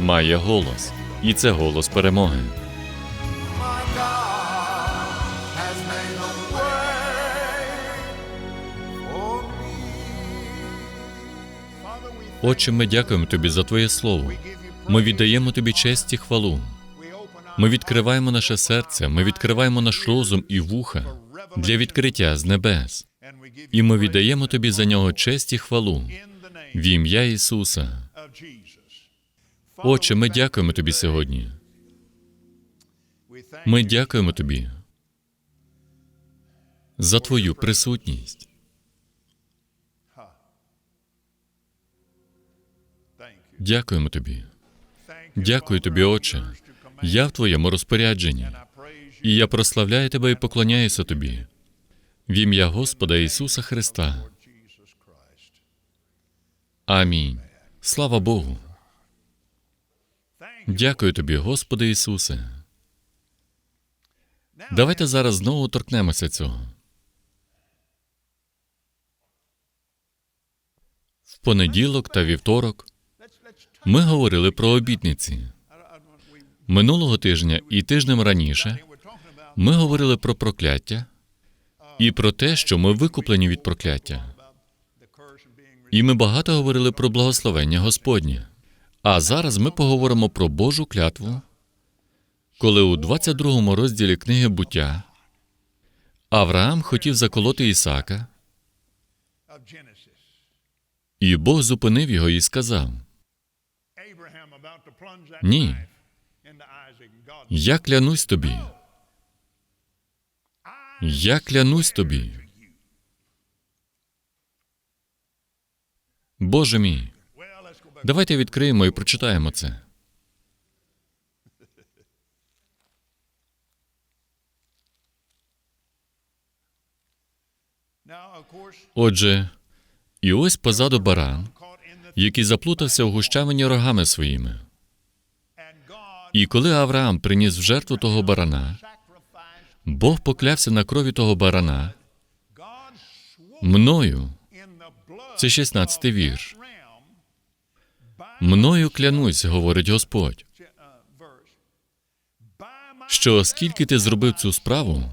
має голос, і це голос перемоги. Отче, ми дякуємо тобі за Твоє слово. Ми віддаємо тобі честь і хвалу. Ми відкриваємо наше серце, ми відкриваємо наш розум і вуха для відкриття з небес. І ми віддаємо тобі за нього честь і хвалу в ім'я Ісуса. Отче, ми дякуємо тобі сьогодні. Ми дякуємо тобі за твою присутність. Дякуємо тобі. Дякую тобі, Отче. Я в твоєму розпорядженні. І я прославляю тебе і поклоняюся тобі. В ім'я Господа Ісуса Христа. Амінь. Слава Богу. Дякую тобі, Господи Ісусе. Давайте зараз знову торкнемося цього. В понеділок та вівторок ми говорили про обітниці. Минулого тижня і тижнем раніше ми говорили про прокляття і про те, що ми викуплені від прокляття. І ми багато говорили про благословення Господнє. А зараз ми поговоримо про Божу клятву, коли у 22 розділі книги буття Авраам хотів заколоти Ісака, і Бог зупинив його і сказав: Ні. Я клянусь тобі. Я клянусь тобі. Боже мій, давайте відкриємо і прочитаємо це. Отже, і ось позаду баран, який заплутався в гущавині рогами своїми. І коли Авраам приніс в жертву того барана. Бог поклявся на крові того барана мною. Це 16 вірш. Мною клянусь, говорить Господь, що оскільки ти зробив цю справу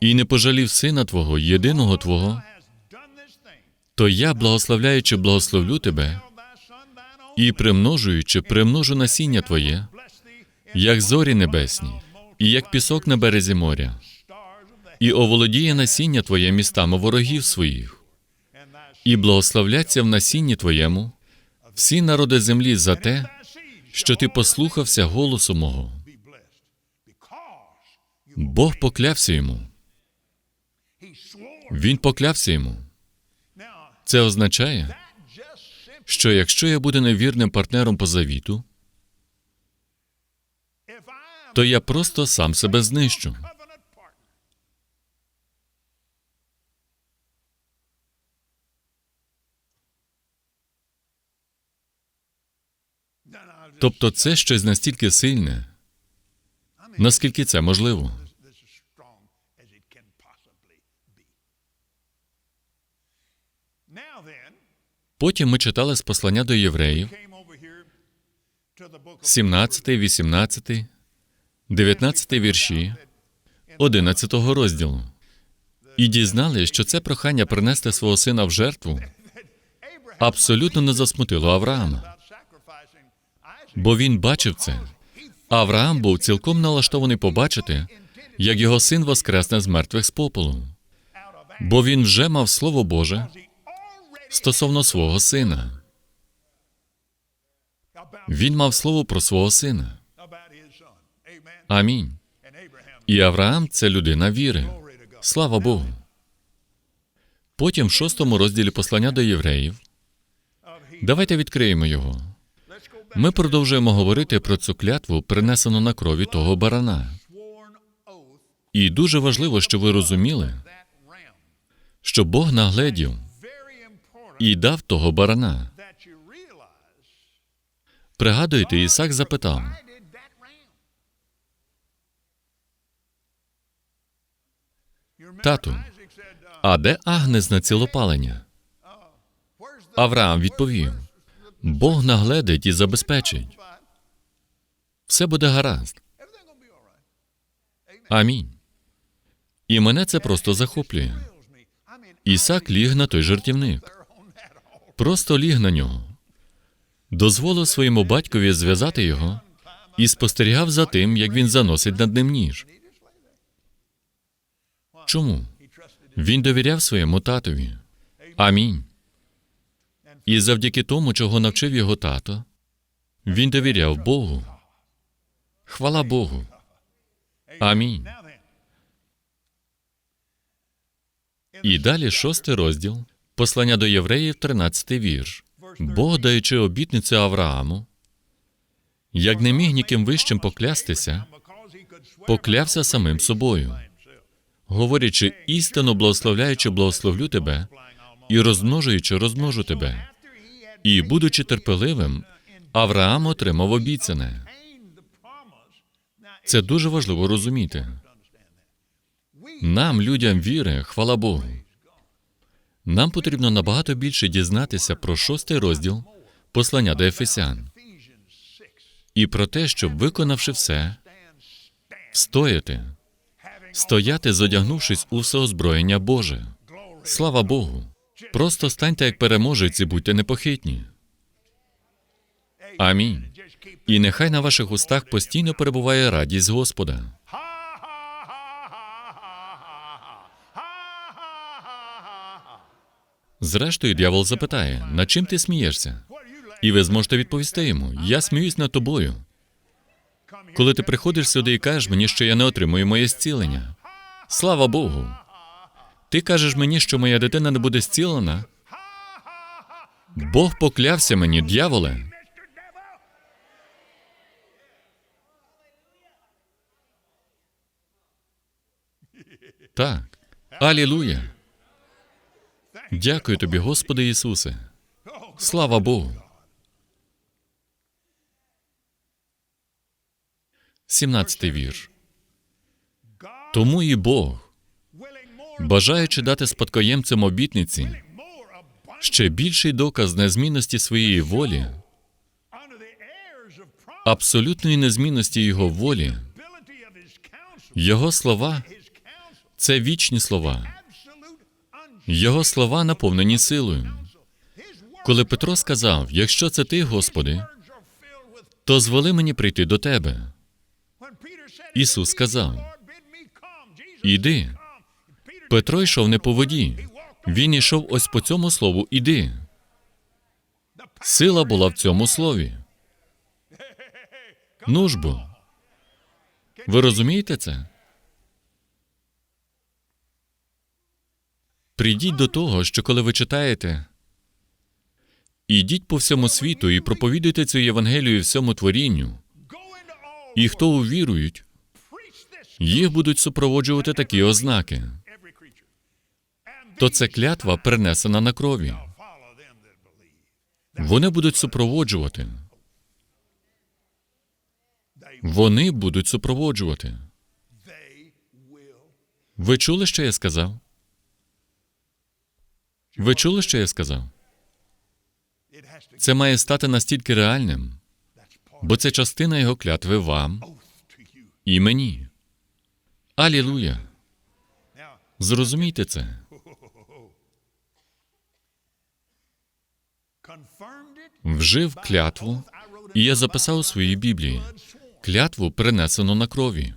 і не пожалів сина твого, єдиного твого, то я, благословляючи, благословлю тебе і примножуючи, примножу насіння твоє, як зорі небесні, і як пісок на березі моря, і оволодіє насіння твоє містами ворогів своїх, і благословляться в насінні твоєму всі народи землі за те, що ти послухався голосу мого. Бог поклявся йому. Він поклявся йому. Це означає, що якщо я буду невірним партнером по завіту, то я просто сам себе знищу. Тобто це щось настільки сильне, наскільки це можливо. Потім ми читали з послання до євреїв, came over here to the book of 17, 18, 19 вірші 11 розділу. І дізнали, що це прохання принести свого сина в жертву абсолютно не засмутило Авраама. Бо він бачив це. Авраам був цілком налаштований побачити, як його син воскресне з мертвих з попелу, бо він вже мав Слово Боже стосовно свого сина. Він мав слово про свого сина. Амінь. І Авраам це людина віри. Слава Богу. Потім в шостому розділі послання до євреїв. Давайте відкриємо його. Ми продовжуємо говорити про цю клятву, принесену на крові того барана. І дуже важливо, щоб ви розуміли, що Бог нагледів і дав того барана. Пригадуєте, Ісак запитав: Тату, а де агнець на цілопалення? Авраам відповів: Бог нагледить і забезпечить. Все буде гаразд. Амінь. І мене це просто захоплює. Ісак ліг на той жартівник. Просто ліг на нього. Дозволив своєму батькові зв'язати його і спостерігав за тим, як він заносить над ним ніж. Чому? Він довіряв своєму татові. Амінь. І завдяки тому, чого навчив його тато, він довіряв Богу. Хвала Богу. Амінь. І далі шостий розділ, послання до євреїв, 13 вірш. Бог, даючи обітницю Аврааму, як не міг ніким вищим поклястися, поклявся самим собою, говорячи істину, благословляючи, благословлю тебе, і розмножуючи, розмножу тебе. І, будучи терпеливим, Авраам отримав обіцяне. Це дуже важливо розуміти. Нам, людям віри, хвала Богу. Нам потрібно набагато більше дізнатися про шостий розділ послання до Ефесян і про те, щоб, виконавши все, встояти, стояти, зодягнувшись у все озброєння Боже. Слава Богу! Просто станьте як переможець і будьте непохитні. Амінь. І нехай на ваших устах постійно перебуває радість Господа. Зрештою, дьявол запитає, на чим ти смієшся? І ви зможете відповісти йому: Я сміюсь над тобою. Коли ти приходиш сюди і кажеш мені, що я не отримую моє зцілення. Слава Богу! Ти кажеш мені, що моя дитина не буде зцілена. Бог поклявся мені, дьяволе. Так. Алілуя. Дякую тобі, Господи Ісусе. Слава Богу. 17 вірш. Тому і Бог, бажаючи дати спадкоємцям обітниці ще більший доказ незмінності своєї волі, абсолютної незмінності його волі, його слова це вічні слова, його слова наповнені силою. Коли Петро сказав: Якщо це ти, Господи, то звели мені прийти до тебе. Ісус сказав: Іди. Петро йшов не по воді. Він йшов ось по цьому слову іди. Сила була в цьому слові. Ну. Ви розумієте це? Прийдіть до того, що коли ви читаєте, ідіть по всьому світу і проповідуйте цю Євангелію всьому творінню, і хто увірують, їх будуть супроводжувати такі ознаки. То це клятва принесена на крові. Вони будуть супроводжувати. Вони будуть супроводжувати. Ви чули, що я сказав? Ви чули, що я сказав? Це має стати настільки реальним, бо це частина його клятви вам і мені. Алілуя! Зрозумійте це. Вжив клятву І я записав у своїй Біблії. Клятву перенесено на крові,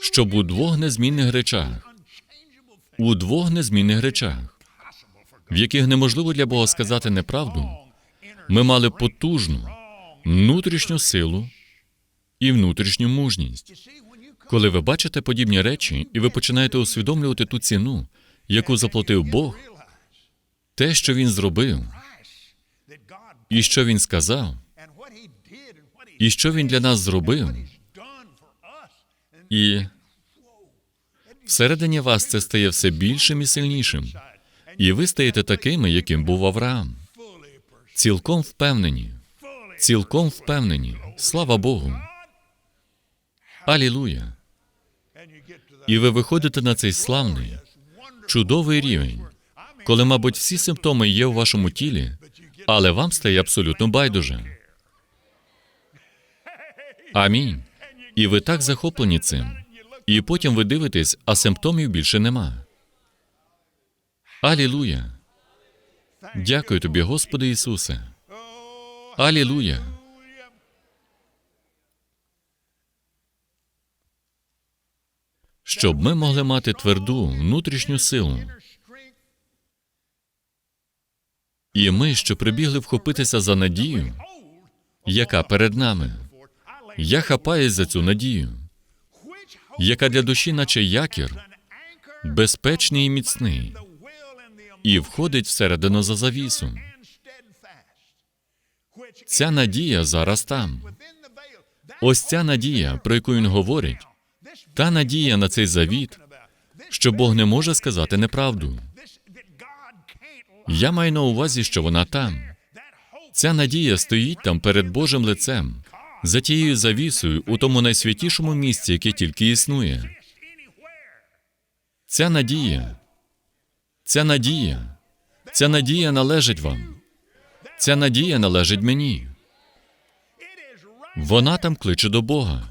щоб у двох незмінних речах, у двох незмінних речах, в яких неможливо для Бога сказати неправду, ми мали потужну внутрішню силу і внутрішню мужність. Коли ви бачите подібні речі, і ви починаєте усвідомлювати ту ціну, яку заплатив Бог, те, що він зробив, і що він сказав, і що він для нас зробив, і всередині вас це стає все більшим і сильнішим. І ви стаєте такими, яким був Авраам. Цілком впевнені. Цілком впевнені. Слава Богу. Алілуя. І ви виходите на цей славний, чудовий рівень, коли, мабуть, всі симптоми є у вашому тілі, але вам стає абсолютно байдуже. Амінь. І ви так захоплені цим. І потім ви дивитесь, а симптомів більше нема. Алілуя. Дякую тобі, Господи Ісусе. Алілуя. Щоб ми могли мати тверду внутрішню силу. І ми, що прибігли вхопитися за надію, яка перед нами. Я хапаюсь за цю надію, яка для душі, наче якір, безпечний і міцний, і входить всередину за завісу. Ця надія зараз там. Ось ця надія, про яку він говорить, та надія на цей завіт, що Бог не може сказати неправду. Я маю на увазі, що вона там. Ця надія стоїть там перед Божим лицем, за тією завісою у тому найсвятішому місці, яке тільки існує. Ця надія, ця надія, ця надія належить вам. Ця надія належить мені. Вона там кличе до Бога.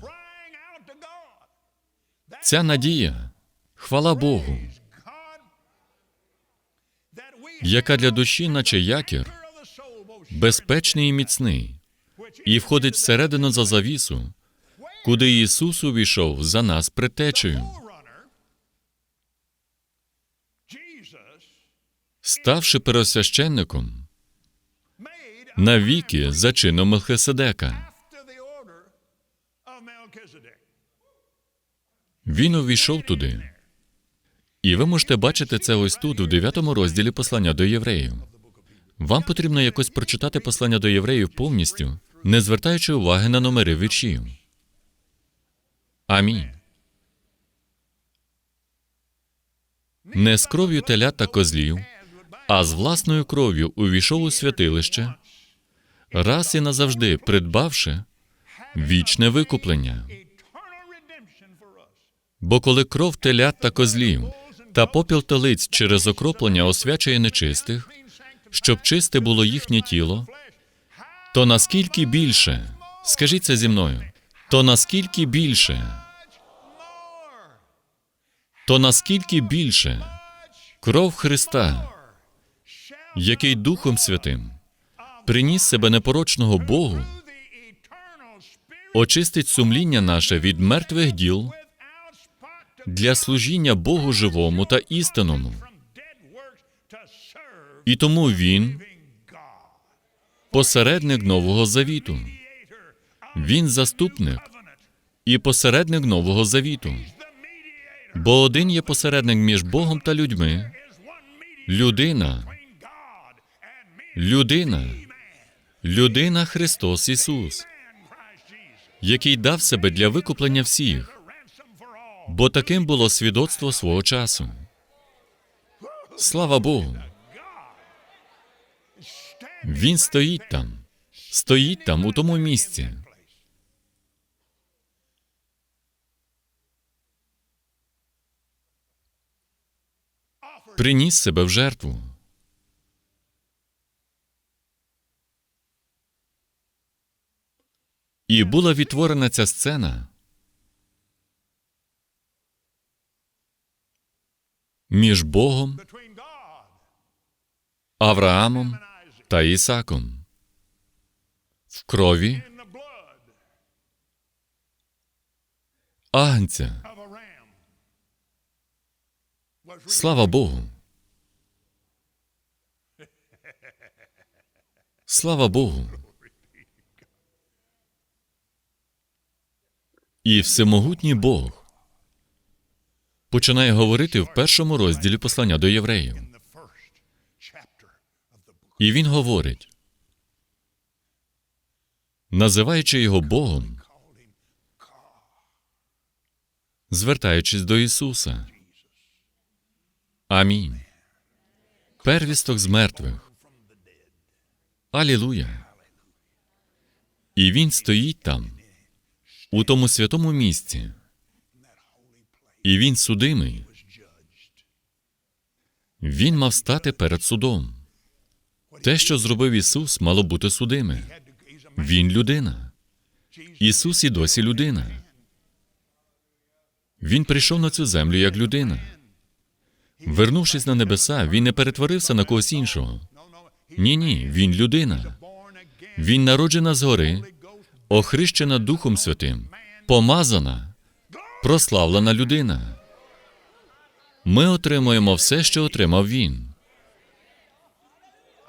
Ця надія, хвала Богу, яка для душі, наче якір, безпечний і міцний, і входить всередину за завісу, куди Ісус увійшов за нас предтечею, ставши первосвященником навіки за чином Мелхиседека. Він увійшов туди. І ви можете бачити це ось тут, у 9 розділі послання до євреїв. Вам потрібно якось прочитати послання до євреїв повністю, не звертаючи уваги на номери віршів. Амінь. Не з кров'ю телят та козлів, а з власною кров'ю увійшов у святилище, раз і назавжди придбавши вічне викуплення. Бо коли кров телят та козлів та попіл телиць через окроплення освячує нечистих, щоб чисте було їхнє тіло, то наскільки більше, скажіть це зі мною, то наскільки більше, то наскільки більше кров Христа, який Духом Святим приніс себе непорочного Богу, очистить сумління наше від мертвих діл для служіння Богу живому та істинному. І тому він посередник Нового Завіту. Він заступник і посередник Нового Завіту. Бо один є посередник між Богом та людьми. Людина. Людина. Людина Христос Ісус, який дав себе для викуплення всіх. Бо таким було свідоцтво свого часу. Слава Богу. Він стоїть там, стоїть там, у тому місці. Приніс себе в жертву. І була відтворена ця сцена між Богом, Авраамом та Ісаком. в крові агнця. Слава Богу. Слава Богу. І всемогутній Бог починає говорити в першому розділі послання до євреїв. І він говорить, називаючи його Богом, звертаючись до Ісуса. Амінь. Первісток з мертвих. Алілуя. І він стоїть там, у тому святому місці. І він судимий. Він мав стати перед судом. Те, що зробив Ісус, мало бути судиме. Він людина. Ісус і досі людина. Він прийшов на цю землю як людина. Вернувшись на небеса, він не перетворився на когось іншого. Ні, ні, він людина. Він народжена згори, охрещена Духом Святим, помазана, прославлена людина. Ми отримуємо все, що отримав він.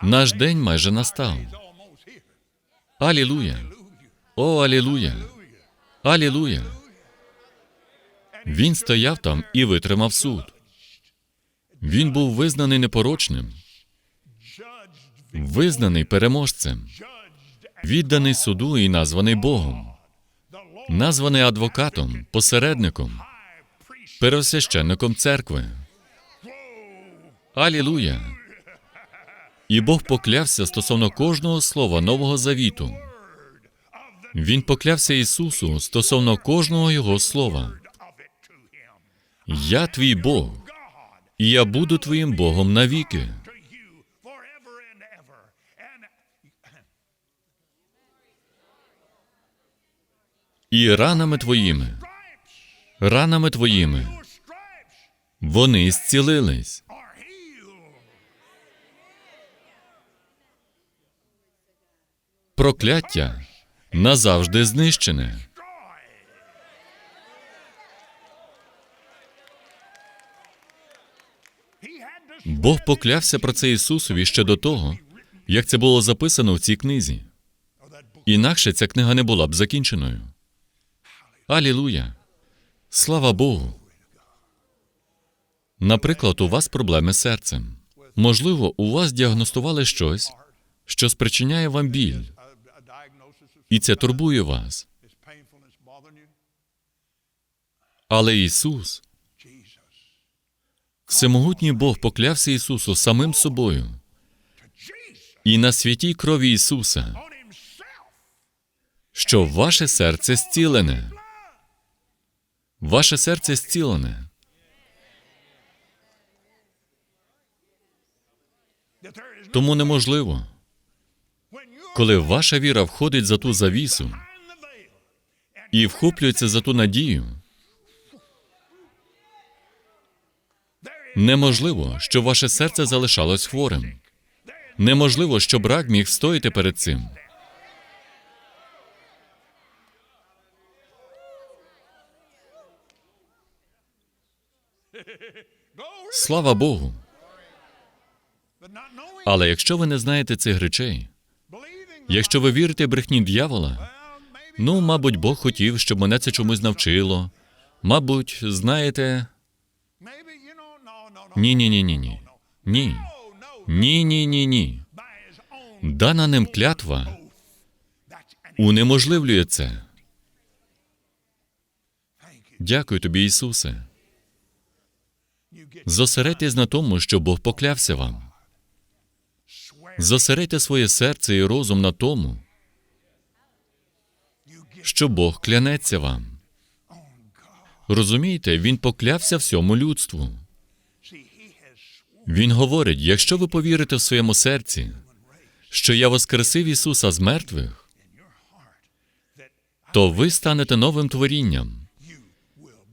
Наш день майже настав. Алілуя! О, алілуя! Алілуя! Він стояв там і витримав суд. Він був визнаний непорочним, визнаний переможцем, відданий суду і названий Богом, названий адвокатом, посередником, первосвященником церкви. Алілуя! І Бог поклявся стосовно кожного слова Нового Завіту. Він поклявся Ісусу стосовно кожного Його слова. Я твій Бог, і я буду твоїм Богом навіки. І ранами твоїми, ранами твоїми вони зцілились. Прокляття назавжди знищене. Бог поклявся про це Ісусові ще до того, як це було записано в цій книзі. Інакше ця книга не була б закінченою. Алілуя! Слава Богу! Наприклад, у вас проблеми з серцем. Можливо, у вас діагностували щось, що спричиняє вам біль, і це турбує вас. Але Ісус, всемогутній Бог поклявся Ісусу самим собою, і на святій крові Ісуса, що ваше серце зцілене. Ваше серце зцілене. Тому неможливо, коли ваша віра входить за ту завісу і вхоплюється за ту надію, неможливо, щоб ваше серце залишалось хворим. Неможливо, щоб рак міг встояти перед цим. Слава Богу. Але якщо ви не знаєте цих речей, якщо ви вірите брехні дьявола, ну, мабуть, Бог хотів, щоб мене це чомусь навчило. Мабуть, знаєте, ні, ні, ні, ні, ні. Ні. Ні, ні, ні, ні. Дана ним клятва унеможливлює це. Дякую тобі, Ісусе. Зосередьтесь на тому, що Бог поклявся вам. Зосередьте своє серце і розум на тому, що Бог клянеться вам. Розумієте, Він поклявся всьому людству. Він говорить: якщо ви повірите в своєму серці, що я воскресив Ісуса з мертвих, то ви станете новим творінням,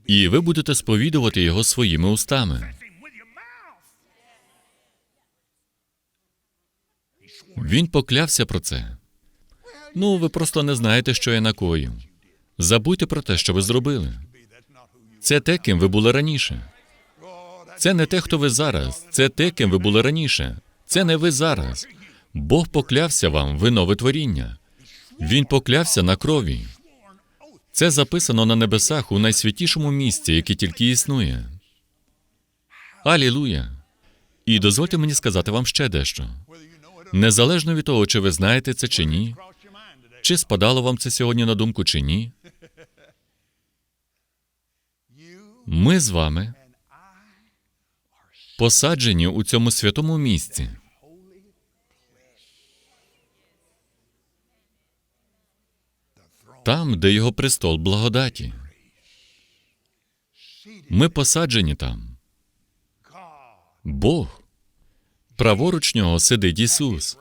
і ви будете сповідувати Його своїми устами. Він поклявся про це. Ну, ви просто не знаєте, що я накоїв. Забудьте про те, що ви зробили. Це те, ким ви були раніше. Це не те, хто ви зараз. Це те, ким ви були раніше. Це не ви зараз. Бог поклявся вам, ви нове творіння. Він поклявся на крові. Це записано на небесах у найсвятішому місці, яке тільки існує. Алілуя! І дозвольте мені сказати вам ще дещо. Незалежно від того, чи ви знаєте це чи ні, чи спадало вам це сьогодні на думку чи ні, ми з вами посаджені у цьому святому місці. Там, де його престол благодаті. Ми посаджені там. Бог. Праворуч нього сидить Ісус.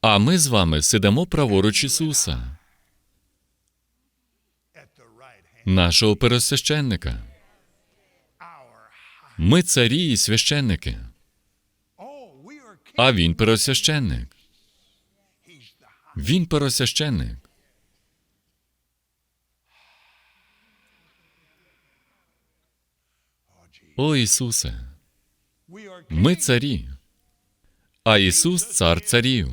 А ми з вами сидимо праворуч Ісуса, нашого пересвященника. Ми царі і священники, а він пересвященник. Він пересвященник. О Ісусе, ми царі, а Ісус цар царів.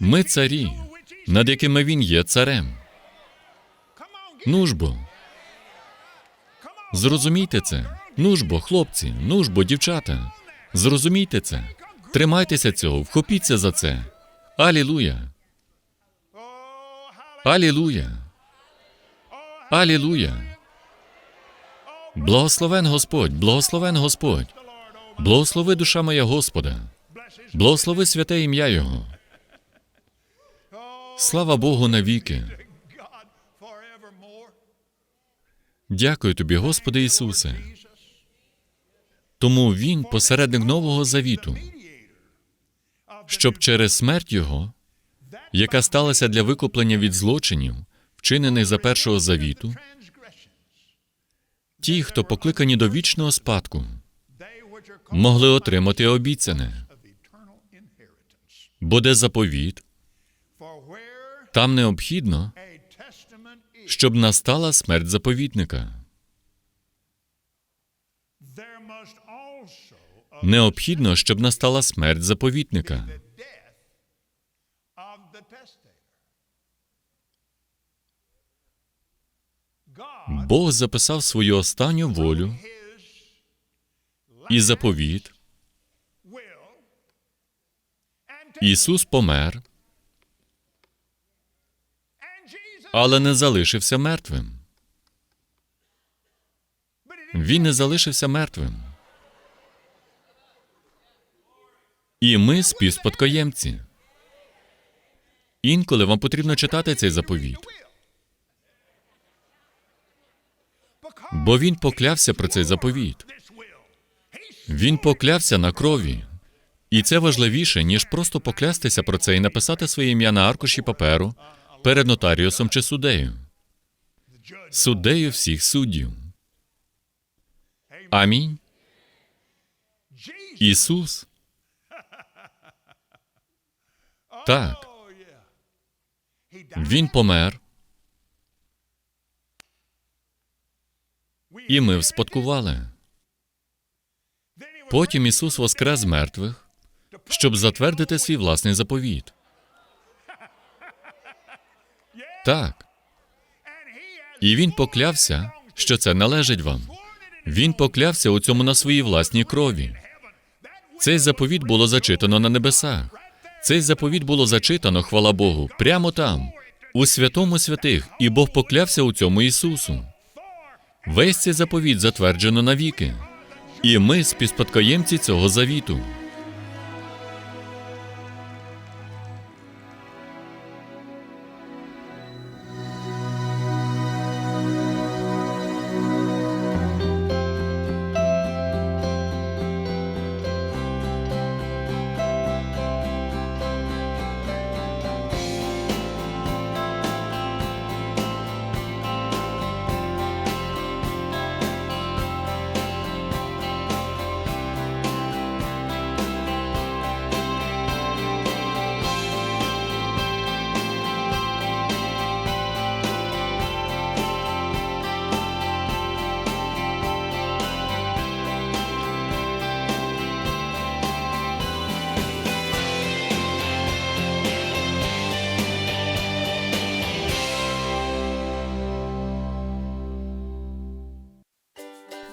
Ми царі, над якими Він є царем. Ну ж бо, зрозумійте це. Ну ж бо, хлопці, ну ж бо, дівчата. Зрозумійте це. Тримайтеся цього, вхопіться за це. Алілуя! Алілуя! Алілуя! Благословен Господь, благословен Господь. Благослови душа моя Господа. Благослови святе ім'я Його. Слава Богу навіки. Дякую тобі, Господи Ісусе. Тому Він посередник нового завіту, щоб через смерть Його, яка сталася для викуплення від злочинів, вчинених за першого завіту, ті, хто покликані до вічного спадку, могли отримати обіцяне, бо де заповіт, там необхідно, щоб настала смерть заповідника. Необхідно, щоб настала смерть заповідника. Бог записав свою останню волю і заповіт. Ісус помер, але не залишився мертвим. Він не залишився мертвим. І ми співспадкоємці. Інколи вам потрібно читати цей заповіт, бо він поклявся про цей заповіт. Він поклявся на крові. І це важливіше, ніж просто поклястися про це і написати своє ім'я на аркуші паперу перед нотаріусом чи суддею. Суддею всіх суддів. Амінь. Ісус. Так. Він помер. І ми вспадкували. Потім Ісус воскрес з мертвих, щоб затвердити свій власний заповіт. Так. І він поклявся, що це належить вам. Він поклявся у цьому на своїй власній крові. Цей заповіт було зачитано на небесах. Цей заповіт було зачитано, хвала Богу, прямо там, у святому святих, і Бог поклявся у цьому Ісусу. Весь цей заповіт затверджено навіки. І ми співспадкоємці цього завіту.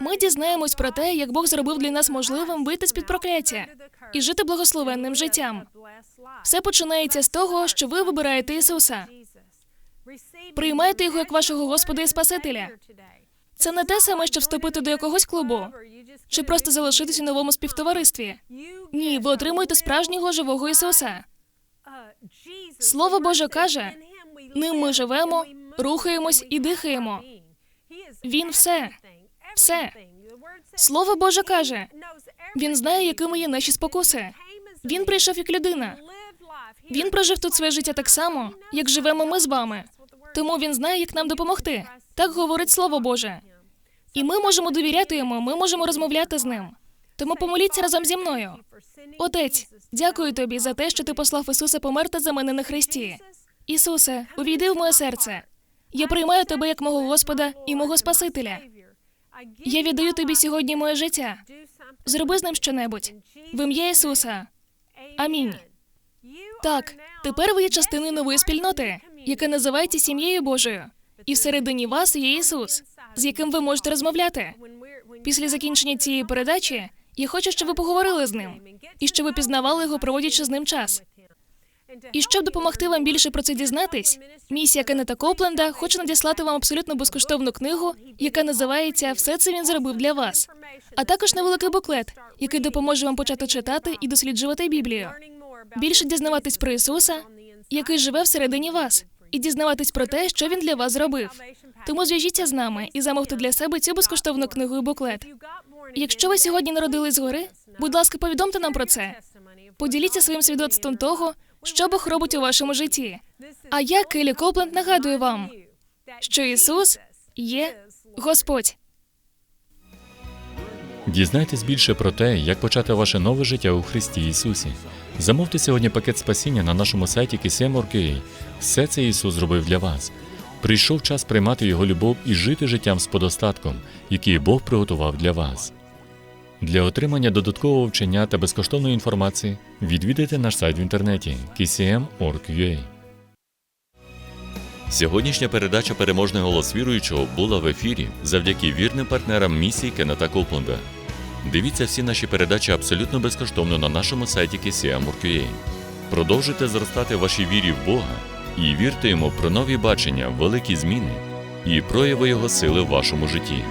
Ми дізнаємось про те, як Бог зробив для нас можливим вийти з під прокляття і жити благословенним життям. Все починається з того, що ви вибираєте Ісуса. Приймайте його як вашого Господа і Спасителя. Це не те саме, що вступити до якогось клубу чи просто залишитись у новому співтоваристві. Ні, ви отримуєте справжнього живого Ісуса. Слово Боже каже, ним ми живемо, рухаємось і дихаємо. Він все, все. Слово Боже каже, Він знає, якими є наші спокуси. Він прийшов як людина. Він прожив тут своє життя так само, як живемо ми з вами. Тому він знає, як нам допомогти. Так говорить Слово Боже. І ми можемо довіряти йому, ми можемо розмовляти з ним. Тому помоліться разом зі мною. Отець, дякую тобі за те, що ти послав Ісуса померти за мене на хресті. Ісусе, увійди в моє серце. Я приймаю тебе як мого Господа і мого Спасителя. Я віддаю тобі сьогодні моє життя. Зроби з ним щонебудь. В ім'я Ісуса. Амінь. Так, тепер ви є частиною нової спільноти, яка називається сім'єю Божою. І всередині вас є Ісус, з яким ви можете розмовляти. Після закінчення цієї передачі я хочу, щоб ви поговорили з ним і щоб ви пізнавали його, проводячи з ним час. І щоб допомогти вам більше про це дізнатись, місія Кеннета Копленда хоче надіслати вам абсолютно безкоштовну книгу, яка називається Все це він зробив для вас, а також невеликий буклет, який допоможе вам почати читати і досліджувати Біблію. Більше дізнаватись про Ісуса, який живе всередині вас, і дізнаватись про те, що він для вас зробив. Тому зв'яжіться з нами і замовте для себе цю безкоштовну книгу і буклет. Якщо ви сьогодні народились згори, будь ласка, повідомте нам про це. Поділіться своїм свідоцтвом того, що Бог робить у вашому житті. А я, Келі Копленд, нагадую вам, що Ісус є Господь. Дізнайтесь більше про те, як почати ваше нове життя у Христі Ісусі. Замовте сьогодні пакет спасіння на нашому сайті KCM.org.ua. Все це Ісус зробив для вас. Прийшов час приймати Його любов і жити життям з подостатком, який Бог приготував для вас. Для отримання додаткового вчення та безкоштовної інформації відвідайте наш сайт в інтернеті kcm.org.ua. Сьогоднішня передача Переможний голос віруючого була в ефірі завдяки вірним партнерам місії Кеннета Копленда. Дивіться всі наші передачі абсолютно безкоштовно на нашому сайті KCM.org.ua. Продовжуйте зростати в вашій вірі в Бога і вірте йому про нові бачення, великі зміни і прояви Його сили в вашому житті.